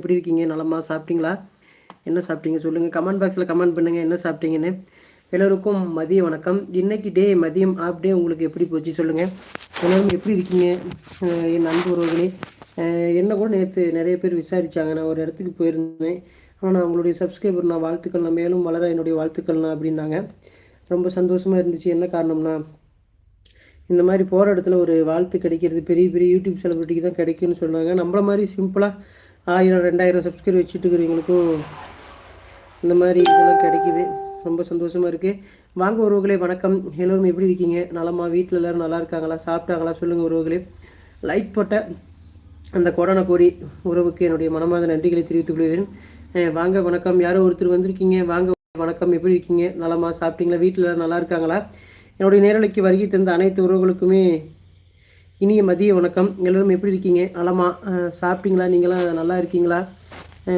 எப்படி இருக்கீங்க? நலமா சாப்பிட்டீங்களா? என்ன சாப்பிட்டீங்க சொல்லுங்கள் கமெண்ட் பாக்ஸில் கமெண்ட் பண்ணுங்கள் என்ன சாப்பிட்டீங்கன்னு. எல்லோருக்கும் மதிய வணக்கம். இன்னைக்கு டே மதியம். ஆப் டே உங்களுக்கு எப்படி போச்சு சொல்லுங்கள் எல்லோரும் எப்படி இருக்கீங்க? என் அன்பு உறவுகளே என்ன கூட நேற்று நிறைய பேர் விசாரித்தாங்க நான் ஒரு இடத்துக்கு போயிருந்தேன். ஆனால் உங்களுடைய சப்ஸ்கிரைபர் நான் வாழ்த்துக்கள் நான் மேலும் வளர என்னுடைய வாழ்த்துக்கள்னா அப்படின்னாங்க. ரொம்ப சந்தோஷமாக இருந்துச்சு. என்ன காரணம்னா இந்த மாதிரி போகிற இடத்துல ஒரு வாழ்த்து கிடைக்கிறது பெரிய பெரிய யூடியூப் செலிபிரிட்டிக்கு தான் கிடைக்கும்னு சொன்னாங்க. நம்மள மாதிரி சிம்பிளாக ஆயிரம் ரெண்டாயிரம் சப்ஸ்கிரைப் வச்சுட்டு இருக்கிறவங்களுக்கும் இந்த மாதிரி இதெல்லாம் கிடைக்குது. ரொம்ப சந்தோஷமாக இருக்குது வாங்க உறவுகளே வணக்கம். எல்லோரும் எப்படி இருக்கீங்க? நலமா? வீட்டில் எல்லோரும் நல்லா இருக்காங்களா? சாப்பிட்டாங்களா? சொல்லுங்கள் உறவுகளே. லைக் போட்ட அந்த கொரோனா கோரி உறவுக்கு என்னுடைய மனமார்ந்த நன்றிகளை தெரிவித்துக் கொள்கிறேன். வாங்க வணக்கம். யாரோ ஒருத்தர் வந்திருக்கீங்க? வாங்க வணக்கம். எப்படி இருக்கீங்க? நலமா? சாப்பிட்டீங்களா? வீட்டில் நல்லா இருக்காங்களா? என்னுடைய நேரலைக்கு வருகை தந்த அனைத்து உறவுகளுக்குமே இனிய மதிய வணக்கம். எல்லோரும் எப்படி இருக்கீங்க? நலமா? சாப்பிட்டீங்களா? நீங்களாம் நல்லா இருக்கீங்களா?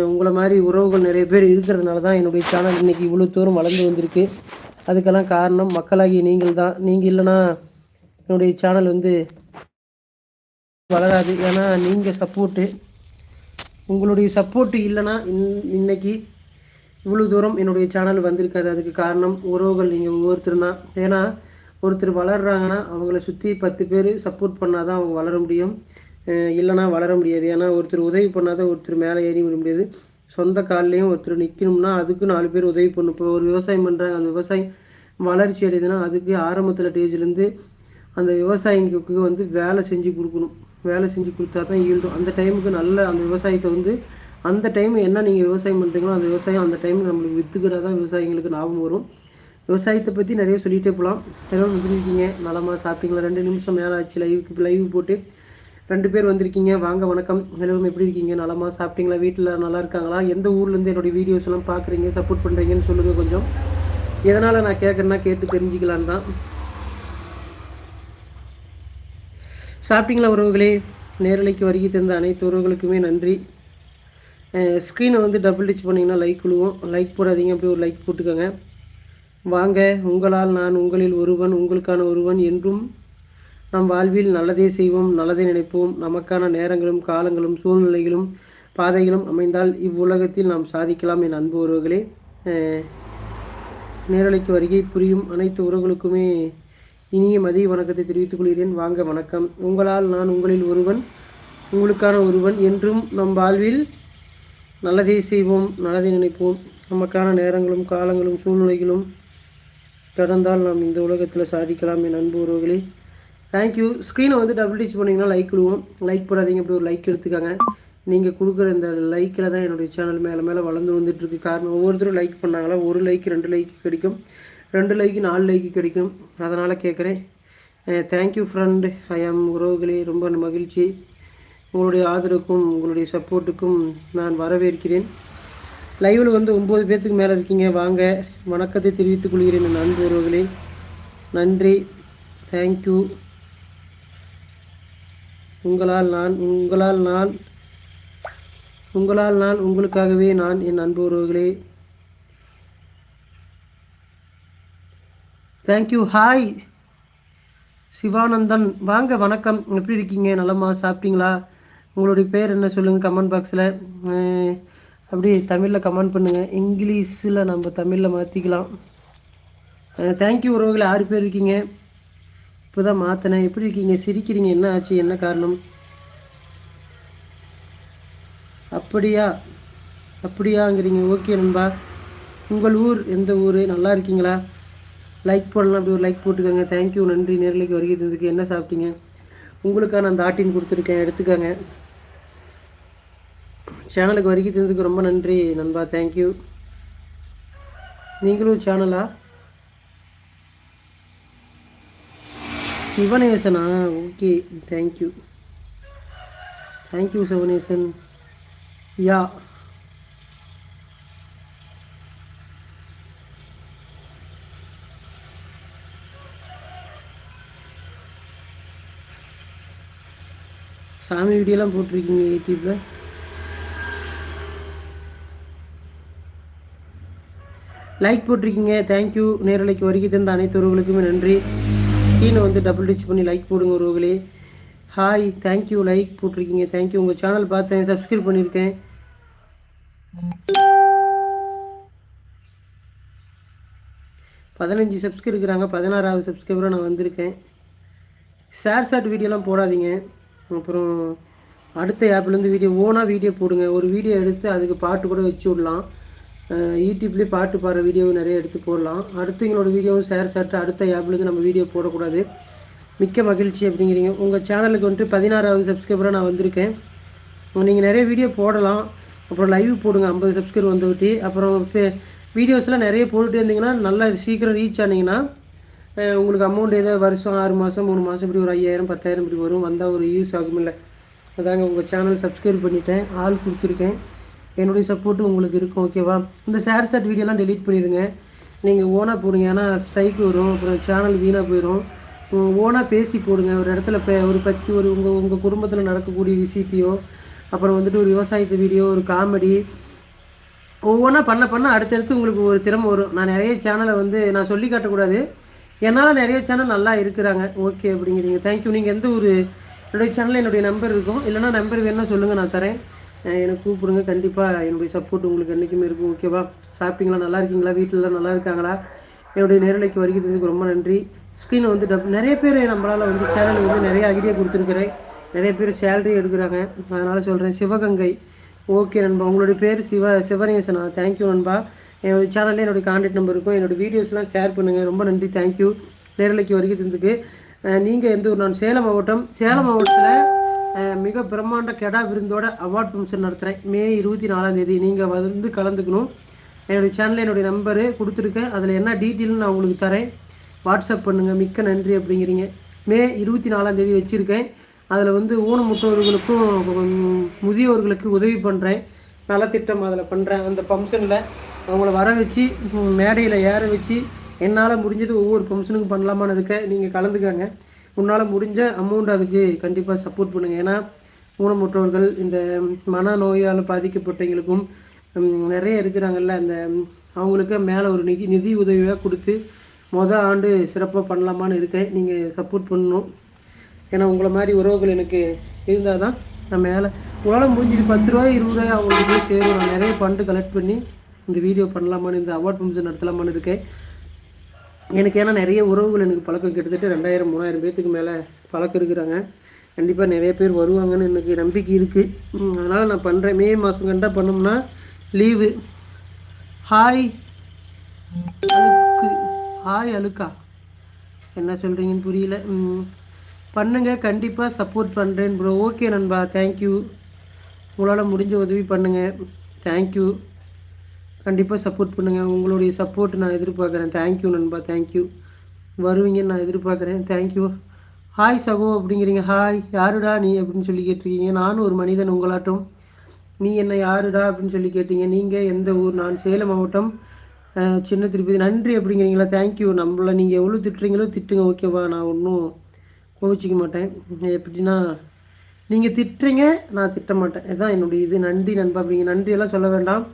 உங்களை மாதிரி உறவுகள் நிறைய பேர் இருக்கிறதுனால தான் என்னுடைய சேனல் இன்றைக்கி இவ்வளோ தூரம் வளர்ந்து வந்திருக்கு. அதுக்கெல்லாம் காரணம் மக்களாகிய நீங்கள் தான். நீங்கள் இல்லைன்னா என்னுடைய சேனல் வந்து வளராது. ஏன்னா நீங்கள் சப்போர்ட்டு உங்களுடைய சப்போர்ட்டு இல்லைன்னா இன் இன்னைக்கு இவ்வளோ தூரம் என்னுடைய சேனல் வந்திருக்காது. அதுக்கு காரணம் உறவுகள் நீங்கள் ஒவ்வொருத்தர் தான். ஏன்னா ஒருத்தர் வளர்றாங்கன்னா அவங்கள சுற்றி பத்து பேர் சப்போர்ட் பண்ணால் தான் அவங்க வளர முடியும். இல்லைனா வளர முடியாது. ஏன்னா ஒருத்தர் உதவி பண்ணாதான் ஒருத்தர் மேலே ஏறி விட முடியாது. சொந்த கால்லையும் ஒருத்தர் நிற்கணும்னா அதுக்கு நாலு பேர் உதவி பண்ணும் இப்போ ஒரு விவசாயம் பண்ணுறாங்க அந்த விவசாயம் வளர்ச்சி அடையுதுன்னா அதுக்கு ஆரம்பத்தில் ஸ்டேஜ்லேருந்து அந்த விவசாயிங்களுக்கு வந்து வேலை செஞ்சு கொடுக்கணும். வேலை செஞ்சு கொடுத்தா தான் ஈல்டும் அந்த டைமுக்கு நல்ல அந்த விவசாயத்தை வந்து அந்த டைம் என்ன நீங்கள் விவசாயம் பண்ணுறீங்களோ அந்த விவசாயம் அந்த டைம் நம்மளுக்கு விற்றுக்கிட்டா தான் விவசாயிங்களுக்கு லாபம் வரும். விவசாயத்தை பற்றி நிறைய சொல்லிகிட்டே போகலாம் எல்லோரும் வந்துருக்கீங்க நலமாக சாப்பிட்டீங்களா? ரெண்டு நிமிஷம் மேலே ஆச்சு லைவுக்கு லைவ் போட்டு. ரெண்டு பேர் வந்திருக்கீங்க. வாங்க வணக்கம். எல்லோரும் எப்படி இருக்கீங்க? நலமாக சாப்பிட்டீங்களா? வீட்டில் நல்லா இருக்காங்களா? எந்த ஊர்லேருந்து என்னுடைய வீடியோஸ் எல்லாம் பார்க்குறீங்க சப்போர்ட் பண்ணுறீங்கன்னு சொல்லுங்கள் கொஞ்சம். எதனால் நான் கேட்குறேன்னா கேட்டு தெரிஞ்சுக்கலான்னு தான். சாப்பிட்டீங்களா உறவுகளே? நேரலைக்கு வருகை தந்த அனைத்து உறவுகளுக்குமே நன்றி. ஸ்க்ரீனை வந்து டபுள் டச் பண்ணிங்கன்னா லைக் விழுவோம் லைக் போடாதீங்க. அப்படி ஒரு லைக் போட்டுக்கோங்க. வாங்க உங்களால் நான் உங்களில் ஒருவன் உங்களுக்கான ஒருவன் என்றும் நம் வாழ்வில் நல்லதே செய்வோம் நல்லதே நினைப்போம். நமக்கான நேரங்களும் காலங்களும் சூழ்நிலைகளும் பாதைகளும் அமைந்தால் இவ்வுலகத்தில் நாம் சாதிக்கலாம் என் அன்பு உறவுகளே. நேரலைக்கு வருகை புரியும் அனைத்து உறவுகளுக்குமே இனிய மதிய வணக்கத்தை தெரிவித்துக் கொள்கிறேன். வாங்க வணக்கம். உங்களால் நான் உங்களில் ஒருவன் உங்களுக்கான ஒருவன் என்றும் நம் வாழ்வில் நல்லதே செய்வோம் நல்லதை நினைப்போம். நமக்கான நேரங்களும் காலங்களும் சூழ்நிலைகளும் நடந்தால் நாம் இந்த உலகத்தில் சாதிக்கலாம் என் அன்பு உறவுகளே. தேங்க்யூ ஸ்க்ரீனை வந்து டபுள் டச் பண்ணிங்கன்னா லைக் விடுவோம். லைக் போடாதீங்க இப்படி ஒரு லைக் எடுத்துக்காங்க. நீங்கள் கொடுக்குற இந்த லைக்கில் தான் என்னுடைய சேனல் மேலே மேலே வளர்ந்து வந்துட்டுருக்கு. காரணம் ஒவ்வொருத்தரும் லைக் பண்ணாங்களா? ஒரு லைக் ரெண்டு லைக் கிடைக்கும். ரெண்டு லைக்கு நாலு லைக்கு கிடைக்கும். அதனால் கேட்குறேன் தேங்க்யூ eh, ஃப்ரெண்டு ஐ ஆம் உறவுகளே ரொம்ப மகிழ்ச்சி. உங்களுடைய ஆதரவுக்கும் உங்களுடைய சப்போர்ட்டுக்கும் நான் வரவேற்கிறேன். லைவில் வந்து ஒம்பது பேர்த்துக்கு மேலே இருக்கீங்க. வாங்க வணக்கத்தை தெரிவித்துக் கொள்கிறேன் என் அன்பு உறவுகளே. நன்றி. தேங்க்யூ உங்களால் நான் உங்களால் நான் உங்களால் நான் உங்களுக்காகவே நான் என் அன்பு உறவுகளே. Thank you hi Sivanandan. வாங்க வணக்கம். எப்படி இருக்கீங்க? நலமா? சாப்பிட்டீங்களா? உங்களுடைய பேர் என்ன சொல்லுங்கள் கமெண்ட் பாக்ஸில் அப்படியே தமிழில் கமெண்ட் பண்ணுங்கள் இங்கிலீஷில் நம்ம தமிழில் மாற்றிக்கலாம் தேங்க்யூ உறவுகள். ஆறு பேர் இருக்கீங்க. இப்போ தான் மாற்றினேன் எப்படி இருக்கீங்க? சிரிக்கிறீங்க. என்ன ஆச்சு? என்ன காரணம்? அப்படியா? அப்படியாங்கிறீங்க. ஓகே நண்பா. உங்கள் ஊர் எந்த ஊர்? நல்லா இருக்கீங்களா? லைக் போடலாம். அப்படி ஒரு லைக் போட்டுக்கோங்க. தேங்க்யூ நன்றி. நேரலைக்கு வருகை தந்ததுக்கு என்ன சாப்பிட்டீங்க? உங்களுக்கான அந்த ஆட்டின் கொடுத்துருக்கேன். எடுத்துக்கோங்க. சேனலுக்கு வருகை தந்ததுக்கு ரொம்ப நன்றி நண்பா. தேங்க்யூ நீங்களும் சேனலா? சிவனேசனா? Okay thank you thank you Sivanesan. Yeah. சாமி வீடியோலாம் போட்டிருக்கீங்க யூடியூப்பில் லைக் போட்டிருக்கீங்க. தேங்க்யூ நேரலைக்கு வருகை தந்த அனைத்து உறவுகளுக்குமே நன்றி. கீழே வந்து டபுள் டச் பண்ணி லைக் போடுங்க உறவுகளே. ஹாய் தேங்க்யூ லைக் போட்டிருக்கீங்க. தேங்க்யூ உங்கள் சேனல் பார்த்தேன். சப்ஸ்கிரைப் பண்ணியிருக்கேன். பதினஞ்சு சப்ஸ்கிரைப் இருக்கிறாங்க. பதினாறாவது சப்ஸ்கிரைபராக நான் வந்திருக்கேன். ஷேர் ஷாட் வீடியோலாம் போடாதீங்க. அப்புறம் அடுத்த ஆப்லேருந்து வீடியோ ஓனாக வீடியோ போடுங்க. ஒரு வீடியோ எடுத்து அதுக்கு பாட்டு கூட வச்சு விடலாம். யூடியூப்லேயே பாட்டு பாடுற வீடியோவும் நிறைய எடுத்து போடலாம். அடுத்தவங்களோட வீடியோவும் ஷேர் சாட்டு அடுத்த ஆப்லேருந்து நம்ம வீடியோ போடக்கூடாது. மிக்க மகிழ்ச்சி அப்படிங்கிறீங்க. உங்கள் சேனலுக்கு வந்துட்டு பதினாறாவது சப்ஸ்கிரைபராக நான் வந்திருக்கேன். நீங்கள் நிறைய வீடியோ போடலாம். அப்புறம் லைவ் போடுங்க. ஐம்பது சப்ஸ்கிரைபர் வந்துவிட்டு அப்புறம் இப்போ வீடியோஸ்லாம் நிறைய போட்டுட்டு இருந்தீங்கன்னா நல்லா சீக்கிரம் ரீச் ஆனீங்கன்னா உங்களுக்கு அமௌண்ட் ஏதோ வருஷம் ஆறு மாதம் மூணு மாதம் இப்படி ஒரு ஐயாயிரம் பத்தாயிரம் இப்படி வரும். வந்தால் ஒரு யூஸ் ஆகுமில்ல அதாங்க உங்கள் சேனல் சப்ஸ்கிரைப் பண்ணிட்டேன். ஆள் கொடுத்துருக்கேன். என்னுடைய சப்போர்ட்டும் உங்களுக்கு இருக்கும் ஓகேவா இந்த ஷேர் சட் வீடியோலாம் டெலீட் பண்ணிடுங்க நீங்கள் ஓனாக போடுங்க ஏன்னா ஸ்ட்ரைக் வரும் அப்புறம் சேனல் வீணாக போயிடும் ஓனாக பேசி போடுங்க ஒரு இடத்துல இப்போ ஒரு பற்றி ஒரு உங்கள் உங்கள் குடும்பத்தில் நடக்கக்கூடிய விஷயத்தையோ அப்புறம் வந்துட்டு ஒரு விவசாயத்து வீடியோ ஒரு காமெடி ஒவ்வொன்றா பண்ண பண்ண அடுத்தடுத்து உங்களுக்கு ஒரு திறமை வரும். நான் நிறைய சேனலை வந்து நான் சொல்லி காட்டக்கூடாது. என்னால் நிறைய சேனல் நல்லா இருக்கிறாங்க. ஓகே அப்படிங்கிறீங்க. தேங்க்யூ நீங்கள் எந்த ஒரு என்னுடைய சேனலில் என்னுடைய நம்பர் இருக்கும். இல்லைனா நம்பர் வேணும்னா சொல்லுங்கள் நான் தரேன். எனக்கு கூப்பிடுங்க. கண்டிப்பாக என்னுடைய சப்போர்ட் உங்களுக்கு என்றைக்குமே இருக்கும் ஓகேவா சாப்பிட்டீங்களா? நல்லா இருக்கீங்களா? வீட்டிலலாம் நல்லா இருக்காங்களா? என்னுடைய நேரலைக்கு வருகிறதுக்கு ரொம்ப நன்றி. ஸ்க்ரீனை வந்து டப் நிறைய பேர் நம்மளால் வந்து சேனலுக்கு வந்து நிறைய ஐடியா கொடுத்துருக்குறேன். நிறைய பேர் சேலரி எடுக்கிறாங்க. அதனால் சொல்கிறேன் சிவகங்கை. ஓகே நண்பா. உங்களுடைய பேர் சிவ சிவநேசனா தேங்க்யூ நண்பா. என்னுடைய சேனலில் என்னுடைய கான்டாக்ட் நம்பர் இருக்கும். என்னோடய வீடியோஸ்லாம் ஷேர் பண்ணுங்கள் ரொம்ப நன்றி. தேங்க்யூ நேரலைக்கு வருகிறதுக்கு. நீங்கள் எந்த ஊர்? நான் சேலம் மாவட்டம். சேலம் மாவட்டத்தில் மிக பிரம்மாண்ட கெடா விருந்தோட அவார்ட் ஃபங்க்ஷன் நடத்துகிறேன் மே இருபத்தி நாலாம் தேதி. நீங்கள் வந்து கலந்துக்கணும். என்னுடைய சேனலில் என்னுடைய நம்பரு கொடுத்துருக்கேன் அதில் என்ன டீட்டெயில்னு நான் உங்களுக்கு தரேன். வாட்ஸ்அப் பண்ணுங்கள் மிக்க நன்றி அப்படிங்கிறீங்க. மே இருபத்தி நாலாம் தேதி வச்சுருக்கேன். அதில் வந்து ஊனமுற்றோர்களுக்கும் முதியோர்களுக்கு உதவி பண்ணுறேன் நலத்திட்டம் அதில் பண்ணுறேன் அந்த ஃபங்க்ஷனில் அவங்கள வர வச்சு மேடையில் ஏற வச்சு என்னால் முடிஞ்சது ஒவ்வொரு ஃபங்க்ஷனுக்கும் பண்ணலாமான்னு இருக்க. நீங்கள் கலந்துக்கங்க. உன்னால் முடிஞ்ச அமௌண்ட் அதுக்கு கண்டிப்பாக சப்போர்ட் பண்ணுங்கள் ஏன்னா ஊனமுற்றோர்கள் இந்த மன நோயால் பாதிக்கப்பட்டவங்களுக்கும் நிறைய இருக்கிறாங்கல்ல அந்த அவங்களுக்கு மேலே ஒரு நிதி நிதி உதவியாக கொடுத்து மொதல் ஆண்டு சிறப்பாக பண்ணலாமான்னு இருக்கேன். நீங்கள் சப்போர்ட் பண்ணணும். ஏன்னா உங்களை மாதிரி உறவுகள் எனக்கு இருந்தால் தான் நான் மேலே உங்களால் முடிஞ்சிட்டு பத்து ரூபாய் இருபது ரூபாய் அவங்களுக்கு போய் சேரும். நான் நிறைய ஃபண்டு கலெக்ட் பண்ணி இந்த வீடியோ பண்ணலாமான்னு இந்த அவார்ட் ஃபங்க்ஷன் நடத்தலாமான்னு இருக்கேன். எனக்கு ஏன்னா நிறைய உறவுகள் எனக்கு பழக்கம் கிட்டத்தட்ட ரெண்டாயிரம் மூணாயிரம் பேர்த்துக்கு மேலே பழக்கம் இருக்கிறாங்க. கண்டிப்பாக நிறைய பேர் வருவாங்கன்னு எனக்கு நம்பிக்கை இருக்குது அதனால் நான் பண்ணுறேன் மே மாதம் கண்டா பண்ணோம்னா லீவு. ஹாய் அழுக்கு. ஹாய் அழுக்கா. என்ன சொல்கிறீங்கன்னு புரியல. பண்ணுங்க. கண்டிப்பாக சப்போர்ட் பண்ணுறேன் ப்ரோ ஓகே நண்பா. தேங்க்யூ உங்களால் முடிஞ்ச உதவி பண்ணுங்கள் தேங்க்யூ கண்டிப்பாக சப்போர்ட் பண்ணுங்கள் உங்களுடைய சப்போர்ட் நான் எதிர்பார்க்குறேன். தேங்க்யூ நண்பா. தேங்க்யூ வருவீங்கன்னு நான் எதிர்பார்க்குறேன். தேங்க்யூ ஹாய் சகோ அப்படிங்கிறீங்க. ஹாய் யாருடா நீ அப்படின்னு சொல்லி கேட்டிருக்கீங்க. நானும் ஒரு மனிதன் உங்களாட்டும். நீ என்ன யாருடா அப்படின்னு சொல்லி கேட்டீங்க. நீங்கள் எந்த ஊர்? நான் சேலம் மாவட்டம் சின்ன திருப்பதி. நன்றி அப்படிங்கிறீங்களா? தேங்க்யூ நம்மளை நீங்கள் எவ்வளோ திட்டுறீங்களோ திட்டுங்க ஓகேவா நான் ஒன்றும் கோவிச்சிக்க மாட்டேன். எப்படின்னா நீங்கள் திட்டுறீங்க நான் திட்ட மாட்டேன் இதுதான் என்னுடைய இது. நன்றி நண்பா அப்படிங்க. நன்றியெல்லாம் சொல்ல வேண்டாம்.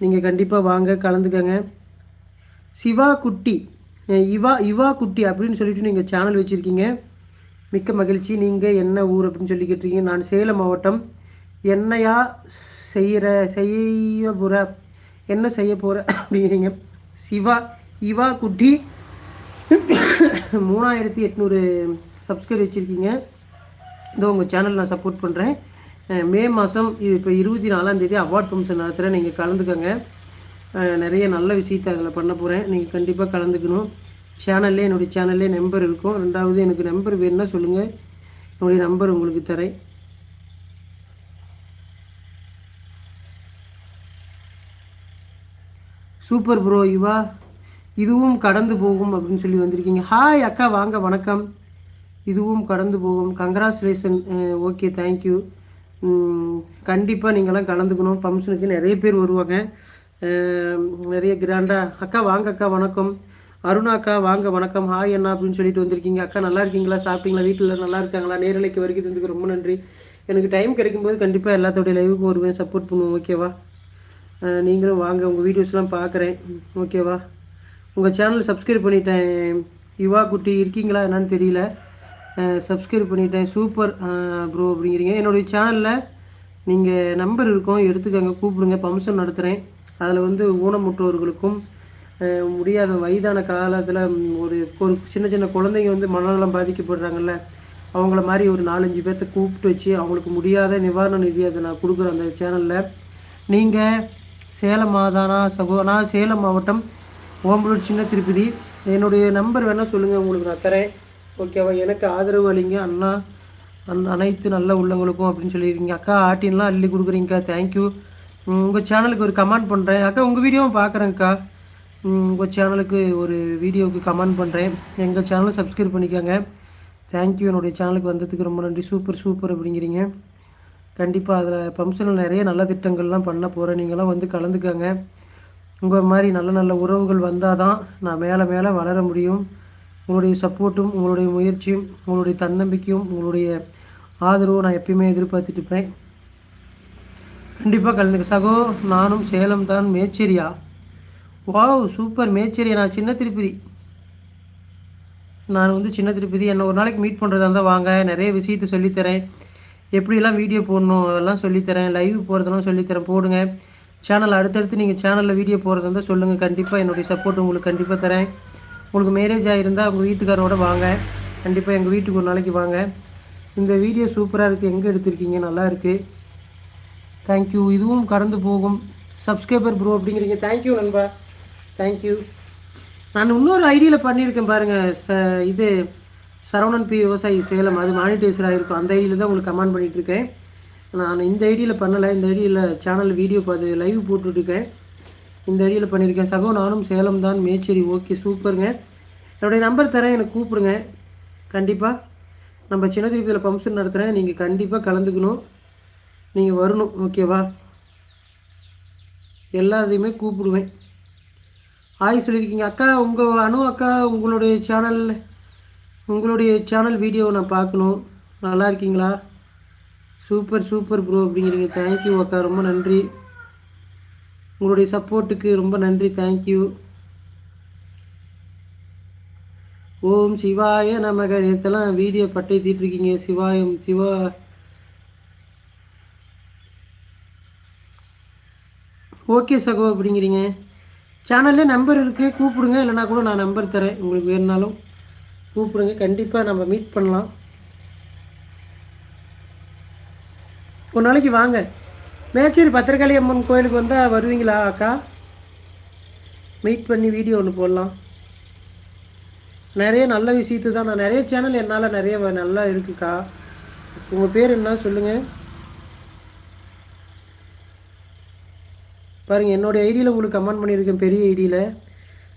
நீங்கள் கண்டிப்பாக வாங்க கலந்துக்கங்க. சிவா குட்டி இவா இவா குட்டி அப்படின்னு சொல்லிட்டு நீங்கள் சேனல் வச்சுருக்கீங்க. மிக்க மகிழ்ச்சி. நீங்கள் என்ன ஊர் அப்படின்னு சொல்லி கேட்டிருக்கீங்க. நான் சேலம் மாவட்டம். என்னையா செய்கிற செய்ய போகிற என்ன செய்ய போகிற அப்படிங்கிறீங்க. சிவா இவா குட்டி மூணாயிரத்தி எட்நூறு சப்ஸ்கிரைப் வச்சுருக்கீங்க. இதோ உங்கள் சேனல் நான் சப்போர்ட் பண்ணுறேன் மே மாதம் இப்போ இருபத்தி நாலாம் தேதி அவார்ட் ஃபங்க்ஷன் நடத்துகிறேன் நீங்கள் கலந்துக்கங்க. நிறைய நல்ல விஷயத்தை அதில் பண்ண போகிறேன் நீங்கள் கண்டிப்பாக கலந்துக்கணும். சேனல்லே என்னுடைய சேனல்லே நம்பர் இருக்கும். ரெண்டாவது எனக்கு நம்பர் வேணும்னா சொல்லுங்கள் என்னுடைய நம்பர் உங்களுக்கு தரேன். சூப்பர் ப்ரோ இவா. இதுவும் கடந்து போகும் அப்படின்னு சொல்லி வந்திருக்கீங்க. ஹாய் அக்கா வாங்க வணக்கம். இதுவும் கடந்து போகும். கங்க்ராச்சுலேஷன் ஓகே தேங்க்யூ கண்டிப்பாக நீங்களாம் கலந்துக்கணும். ஃபங்க்ஷனுக்கு நிறைய பேர் வருவாங்க. நிறைய கிராண்டாக அக்கா வாங்க அக்கா வணக்கம். அருணா அக்கா வாங்க வணக்கம். ஹாய் அண்ணா அப்படின்னு சொல்லிட்டு வந்திருக்கீங்க. அக்கா நல்லா இருக்கீங்களா? சாப்பிட்டீங்களா? வீட்டில் நல்லா இருக்காங்களா? நேரலைக்கு வருகிறதுக்கு ரொம்ப நன்றி. எனக்கு டைம் கிடைக்கும்போது கண்டிப்பாக எல்லாத்தோடைய லைவுக்கும் வருவேன். சப்போர்ட் பண்ணுவோம். ஓகேவா நீங்களும் வாங்க. உங்கள் வீடியோஸ்லாம் பார்க்குறேன் ஓகேவா உங்கள் சேனல் சப்ஸ்கிரைப் பண்ணிட்டேன். யுவா குட்டி இருக்கீங்களா? என்னன்னு தெரியல. சப்ஸ்கிரைப் பண்ணிட்டேன். சூப்பர் ப்ரோ அப்படிங்கிறீங்க. என்னுடைய சேனலில் நீங்கள் நம்பர் இருக்கும். எடுத்துக்கோங்க. கூப்பிடுங்க. ஃபங்க்ஷன் நடத்துகிறேன் அதில் வந்து ஊனமுற்றோர்களுக்கும் முடியாத வயதான காலத்தில் ஒரு ஒரு சின்ன சின்ன குழந்தைங்க வந்து மனநலம் பாதிக்கப்படுறாங்கல்ல அவங்கள மாதிரி ஒரு நாலஞ்சு பேர்த்த கூப்பிட்டு வச்சு அவங்களுக்கு முடியாத நிவாரண நிதி அதை நான் கொடுக்குறேன் அந்த சேனலில் நீங்கள் சேலம் மாதானா சகோ நான் சேலம் மாவட்டம் ஓம்பலூர் சின்ன திருப்பதி என்னுடைய நம்பர் வேணால் சொல்லுங்கள் உங்களுக்கு நான் தரேன். ஓகேவா? எனக்கு ஆதரவு அளிங்க அண்ணா. அந் அனைத்து நல்ல உள்ளவங்களுக்கும் அப்படின்னு சொல்லியிருக்கீங்க அக்கா ஆட்டின்லாம் அள்ளி கொடுக்குறீங்கக்கா. தேங்க்யூ உங்கள் சேனலுக்கு ஒரு கமெண்ட் பண்ணுறேன் அக்கா உங்கள் வீடியோவும் பார்க்குறேங்க்கா உங்கள் சேனலுக்கு ஒரு வீடியோவுக்கு கமெண்ட் பண்ணுறேன் எங்கள் சேனலை சப்ஸ்கிரைப் பண்ணிக்கோங்க. தேங்க்யூ என்னுடைய சேனலுக்கு வந்ததுக்கு ரொம்ப நன்றி. சூப்பர் சூப்பர் அப்படிங்கிறீங்க. கண்டிப்பாக அதில் ஃபங்க்ஷனில் நிறைய நல்ல திட்டங்கள்லாம் பண்ண போகிறேன் நீங்களாம் வந்து கலந்துக்கங்க. உங்கள் மாதிரி நல்ல நல்ல உறவுகள் வந்தால் தான் நான் மேலே மேலே வளர முடியும். உங்களுடைய சப்போர்ட்டும் உங்களுடைய முயற்சியும் உங்களுடைய தன்னம்பிக்கையும் உங்களுடைய ஆதரவும் நான் எப்பயுமே எதிர்பார்த்துட்டு இருப்பேன். கண்டிப்பாக கலந்துக்க சகோ நானும் சேலம் தான் மேச்சேரியா. Wow super மேச்சேரியா. நான் சின்ன திருப்பதி. நான் வந்து சின்ன திருப்பதி. என்னை ஒரு நாளைக்கு மீட் பண்ணுறதா இருந்தால் வாங்க. நிறைய விஷயத்த சொல்லித்தரேன். எப்படிலாம் வீடியோ போடணும் அதெல்லாம் சொல்லித்தரேன். லைவ் போகிறதெல்லாம் சொல்லித்தரேன். போடுங்க. சேனல் அடுத்தடுத்து நீங்கள் சேனலில் வீடியோ போகிறதா இருந்தால் சொல்லுங்கள் கண்டிப்பாக என்னுடைய சப்போர்ட் உங்களுக்கு கண்டிப்பாக தரேன். உங்களுக்கு மேரேஜ் ஆகிருந்தால் உங்கள் வீட்டுக்காரோட வாங்க. கண்டிப்பாக எங்கள் வீட்டுக்கு ஒரு நாளைக்கு வாங்க. இந்த வீடியோ சூப்பராக இருக்குது எங்கே எடுத்திருக்கீங்க? நல்லா இருக்குது தேங்க்யூ இதுவும் கடந்து போகும். சப்ஸ்கிரைபர் ப்ரோ அப்படிங்கிறீங்க. தேங்க்யூ நண்பா. தேங்க்யூ நான் இன்னொரு ஐடியில் பண்ணியிருக்கேன் பாருங்கள் ச இது சரவணன் பி விவசாயி சேலம். அது மானிட்டைசர் ஆகிருக்கும் அந்த ஐடியில் தான் உங்களுக்கு கமெண்ட் பண்ணிகிட்ருக்கேன் நான் இந்த ஐடியில் பண்ணலை. இந்த ஐடியில் சேனல் வீடியோ பார்த்து லைவ் போட்டுட்ருக்கேன் இந்த ஐடியில் பண்ணியிருக்கேன் சகோ நானும் சேலம் தான். மேச்சேரி ஓகே சூப்பருங்க. என்னுடைய நம்பர் தரேன். எனக்கு கூப்பிடுங்க. கண்டிப்பாக நம்ம சின்ன திருப்பியில் ஃபங்க்ஷன் நடத்துகிறேன் நீங்கள் கண்டிப்பாக கலந்துக்கணும். நீங்கள் வரணும். ஓகேவா எல்லாத்தையுமே கூப்பிடுவேன். ஆய் சொல்லியிருக்கீங்க அக்கா உங்கள் அனு அக்கா உங்களுடைய சேனல் உங்களுடைய சேனல் வீடியோவை நான் பார்க்கணும். நல்லா இருக்கீங்களா? சூப்பர் சூப்பர் ப்ரோ அப்படிங்கிறீங்க. தேங்க்யூ அக்கா. ரொம்ப நன்றி. உங்களுடைய சப்போர்ட்டுக்கு ரொம்ப நன்றி தேங்க்யூ ஓம் சிவாய நமக. நேற்றுலாம் வீடியோ பட்டை தீட்டிருக்கீங்க சிவாயம் சிவா. ஓகே சகோ அப்படிங்கிறீங்க. சேனல்லே நம்பர் இருக்குது கூப்பிடுங்க. இல்லைனா கூட நான் நம்பர் தரேன். உங்களுக்கு வேணுனாலும் கூப்பிடுங்க. கண்டிப்பாக நம்ம மீட் பண்ணலாம். ஒரு நாளைக்கு வாங்க. மேச்சேரி பத்திரகாளி அம்மன் கோயிலுக்கு வந்தால் வருவீங்களா அக்கா? மீட் பண்ணி வீடியோ ஒன்று போடலாம். நிறைய நல்ல விஷயத்து தான் நான் நிறைய சேனல் என்னால் நிறைய நல்லா இருக்குக்கா. உங்கள் பேர் என்ன சொல்லுங்கள் பாருங்கள் என்னோடய ஐடியில் உங்களுக்கு கமெண்ட் பண்ணியிருக்கேன் பெரிய ஐடியில்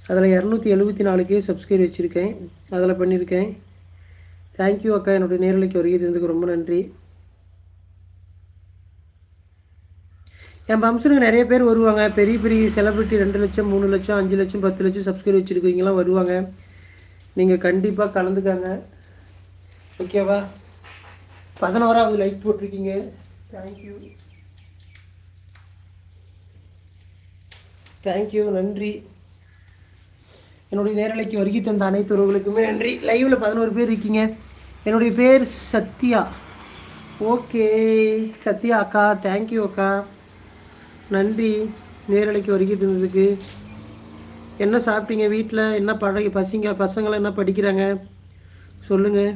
அதில் இரநூத்தி எழுபத்தி நாலு கே சப்ஸ்கிரைப் வச்சுருக்கேன். அதில் பண்ணியிருக்கேன். தேங்க்யூ அக்கா என்னுடைய நேரலைக்கு வருகை தந்ததுக்கு ரொம்ப நன்றி. என் ஃபங்க்ஷனுக்கு நிறைய பேர் வருவாங்க. பெரிய பெரிய செலிபிரிட்டி ரெண்டு லட்சம் மூணு லட்சம் அஞ்சு லட்சம் பத்து லட்சம் சப்ஸ்கிரைப் வச்சுருக்கீங்களாம் வருவாங்க. நீங்கள் கண்டிப்பாக கலந்துக்காங்க. ஓகேவா பதினோராவது லைக் போட்டிருக்கீங்க. தேங்க்யூ தேங்க்யூ நன்றி. என்னுடைய நேரலைக்கு வருகை தந்த அனைத்து உறவுகளுக்குமே நன்றி. லைவில் பதினோரு பேர் இருக்கீங்க. என்னுடைய பேர் சத்யா. ஓகே சத்யா அக்கா தேங்க்யூ அக்கா. நன்றி. நேரலைக்கு வருகை தந்ததுக்கு. என்ன சாப்பிட்டீங்க வீட்டில் என்ன பழகி பசங்க பசங்களாம் என்ன படிக்கிறாங்க? சொல்லுங்கள்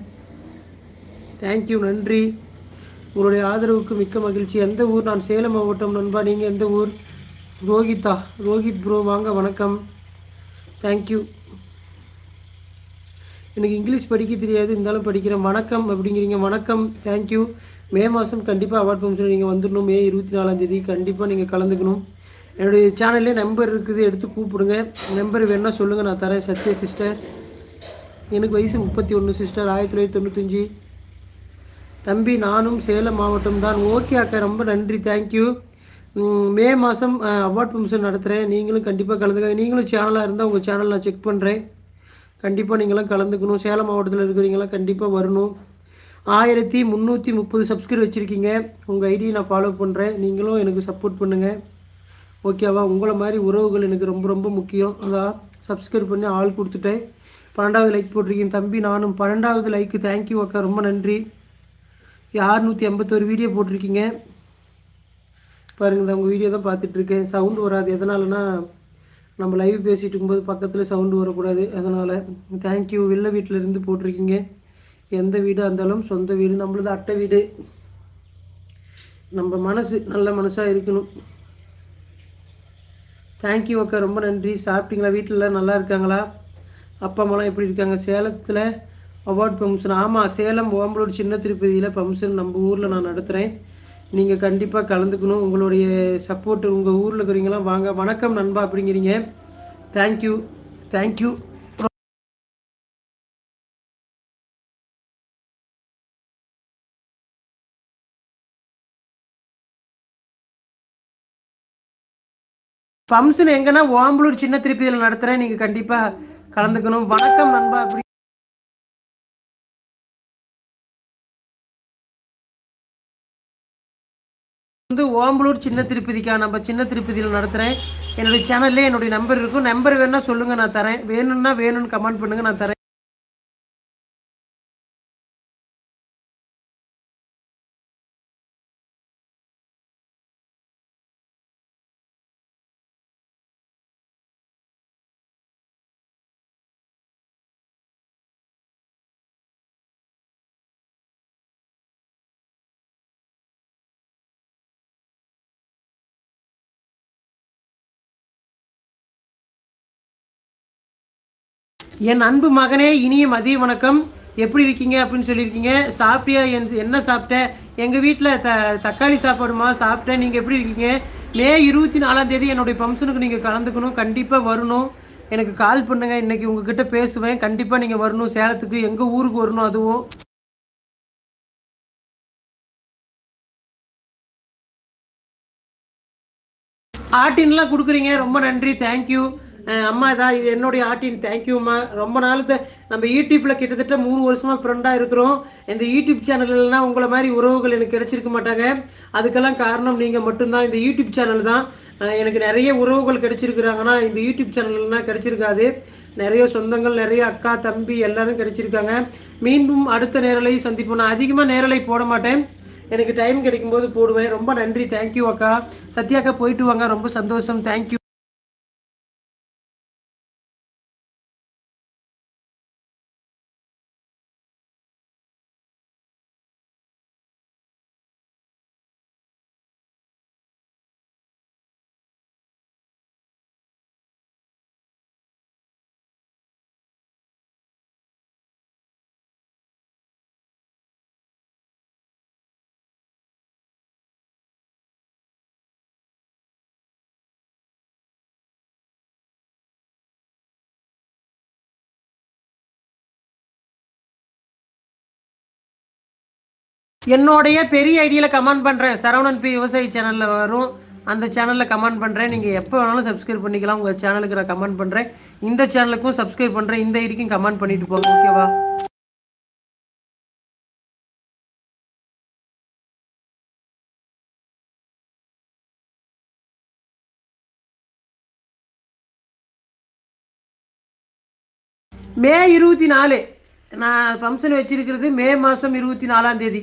தேங்க்யூ நன்றி. உங்களுடைய ஆதரவுக்கு மிக்க மகிழ்ச்சி. எந்த ஊர்? நான் சேலம் மாவட்டம் நண்பா. நீங்கள் எந்த ஊர்? ரோஹித்தா. ரோஹித் ப்ரோ வாங்க வணக்கம். தேங்க்யூ எனக்கு இங்கிலீஷ் படிக்க தெரியாது. இருந்தாலும் படிக்கிறேன். வணக்கம் அப்படிங்கிறீங்க. வணக்கம். தேங்க்யூ மே மாதம் கண்டிப்பாக அவார்ட் ஃபங்க்ஷன் நீங்கள் வந்துடணும். மே இருபத்தி நாலாந்தேதி கண்டிப்பாக நீங்கள் கலந்துக்கணும். என்னுடைய சேனல்லே நம்பர் இருக்குது. எடுத்து கூப்பிடுங்க. நம்பர் வேணால் சொல்லுங்கள் நான் தரேன். சத்யா சிஸ்டர் எனக்கு வயசு முப்பத்தி ஒன்று சிஸ்டர் ஆயிரத்தி தொள்ளாயிரத்தி தொண்ணூத்தஞ்சு. தம்பி நானும் சேலம் மாவட்டம் தான். ஓகே அக்கா. ரொம்ப நன்றி. தேங்க்யூ மே மாதம் அவார்ட் ஃபங்க்ஷன் நடத்துகிறேன் நீங்களும் கண்டிப்பாக கலந்துக்க நீங்களும் சேனலாக இருந்தால் உங்கள் சேனல் நான் செக் பண்ணுறேன் கண்டிப்பாக நீங்களாம் கலந்துக்கணும். சேலம் மாவட்டத்தில் இருக்கிறவங்களாம் கண்டிப்பாக வரணும். ஆயிரத்தி முந்நூற்றி முப்பது சப்ஸ்கிரைப் வச்சுருக்கீங்க. உங்கள் ஐடியை நான் ஃபாலோ பண்ணுறேன் நீங்களும் எனக்கு சப்போர்ட் பண்ணுங்கள் ஓகேவா உங்களை மாதிரி உறவுகள் எனக்கு ரொம்ப ரொம்ப முக்கியம். அதான் சப்ஸ்கிரைப் பண்ணி ஆள் கொடுத்துட்டேன். பன்னெண்டாவது லைக் போட்டிருக்கீங்க. தம்பி நானும் பன்னெண்டாவது லைக்கு தேங்க்யூ அக்கா. ரொம்ப நன்றி. அறுநூற்றி ஐம்பத்தோரு வீடியோ போட்டிருக்கீங்க. பாருங்க இந்த உங்கள் வீடியோ தான் பார்த்துட்ருக்கேன். சவுண்டு வராது. எதனாலனா நம்ம லைவ் பேசிகிட்டு இருக்கும்போது பக்கத்தில் சவுண்டு வரக்கூடாது. அதனால் தேங்க்யூ வெளில வீட்டில் இருந்து போட்டிருக்கீங்க. எந்த வீடாக இருந்தாலும் சொந்த வீடு நம்மளது அட்டை வீடு. நம்ம மனசு நல்ல மனசாக இருக்கணும். தேங்க்யூ அக்கா ரொம்ப நன்றி. சாப்பிட்டீங்களா? வீட்டில் நல்லா இருக்காங்களா? அப்பா அம்மாலாம் எப்படி இருக்காங்க? சேலத்தில் அவார்ட் ஃபங்க்ஷன் ஆமாம் சேலம் ஓம்பலூர் சின்ன திருப்பதியில் ஃபங்க்ஷன் நம்ம ஊரில் நான் நடத்துகிறேன் நீங்கள் கண்டிப்பாக கலந்துக்கணும். உங்களுடைய சப்போர்ட் உங்கள் ஊரில் இருக்கிறீங்களாம் வாங்க. வணக்கம் நண்பா அப்படிங்கிறீங்க. தேங்க்யூ தேங்க்யூ ஃபங்க்ஷன் எங்கன்னா ஓம்பலூர் சின்ன திருப்பியில் நடத்துகிறேன் நீங்கள் கண்டிப்பாக கலந்துக்கணும். வணக்கம் நண்பா. அப்படி வந்து ஓம்பலூர் சின்ன திருப்பதிக்கா நம்ம சின்ன திருப்பதியில் நடத்துகிறேன் என்னுடைய சேனல்லே என்னுடைய நம்பர் இருக்கும். நம்பர் வேணால் சொல்லுங்கள் நான் தரேன். வேணும்னா வேணும்னு கமெண்ட் பண்ணுங்கள் நான் தரேன். என் அன்பு மகனே இனிய மதிய வணக்கம். எப்படி இருக்கீங்க அப்படின்னு சொல்லியிருக்கீங்க. சாப்பிட்டியா? என் என்ன சாப்பிட்ட எங்கள் வீட்டில் த தக்காளி சாப்பாடுமா? சாப்பிட்டேன். நீங்கள் எப்படி இருக்கீங்க? மே இருபத்தி நாலாம் தேதி என்னுடைய ஃபங்க்ஷனுக்கு நீங்கள் கலந்துக்கணும். கண்டிப்பாக வரணும். எனக்கு கால் பண்ணுங்கள் இன்னைக்கு உங்ககிட்ட பேசுவேன். கண்டிப்பாக நீங்கள் வரணும். சேலத்துக்கு எங்கள் ஊருக்கு வரணும் அதுவும். ஆட்டின்லாம் கொடுக்குறீங்க. ரொம்ப நன்றி. தேங்க்யூ அம்மா இதா இது என்னுடைய ஆட்டின் தேங்க்யூம்மா ரொம்ப நாள் நம்ம யூடியூப்பில் கிட்டத்தட்ட மூணு வருஷமாக ஃப்ரெண்டாக இருக்கிறோம். இந்த யூடியூப் சேனல்லாம் உங்களை மாதிரி உறவுகள் எனக்கு கிடைச்சிருக்க மாட்டாங்க. அதுக்கெல்லாம் காரணம் நீங்கள் மட்டும்தான். இந்த யூடியூப் சேனல் தான். எனக்கு நிறைய உறவுகள் கிடைச்சிருக்கிறாங்கன்னா இந்த யூடியூப் சேனல்லாம் கிடைச்சிருக்காது. நிறைய சொந்தங்கள் நிறைய அக்கா தம்பி எல்லாரும் கிடைச்சிருக்காங்க. மீண்டும் அடுத்த நேரலை சந்திப்போம். நான் அதிகமாக நேரலை போட மாட்டேன். எனக்கு டைம் கிடைக்கும்போது போடுவேன். ரொம்ப நன்றி. தேங்க்யூ அக்கா. சத்யாக்கா போயிட்டு வாங்க. ரொம்ப சந்தோஷம். தேங்க்யூ என்னுடைய பெரிய ஐடியில் கமெண்ட் பண்ணுறேன் சரவணன் பி விவசாயி சேனலில் வரும். அந்த சேனலில் கமெண்ட் பண்ணுறேன் நீங்கள் எப்போ வேணாலும் சப்ஸ்கிரைப் பண்ணிக்கலாம். உங்கள் சேனலுக்கு நான் கமெண்ட் பண்ணுறேன் இந்த சேனலுக்கும் சப்ஸ்கிரைப் பண்ணுறேன் இந்த ஐடிக்கும் கமெண்ட் பண்ணிட்டு போங்க. ஓகேவா மே இருபத்தி நாலு. நான் ஃபங்க்ஷன் வச்சிருக்கிறது மே மாதம் இருபத்தி நாலாம் தேதி.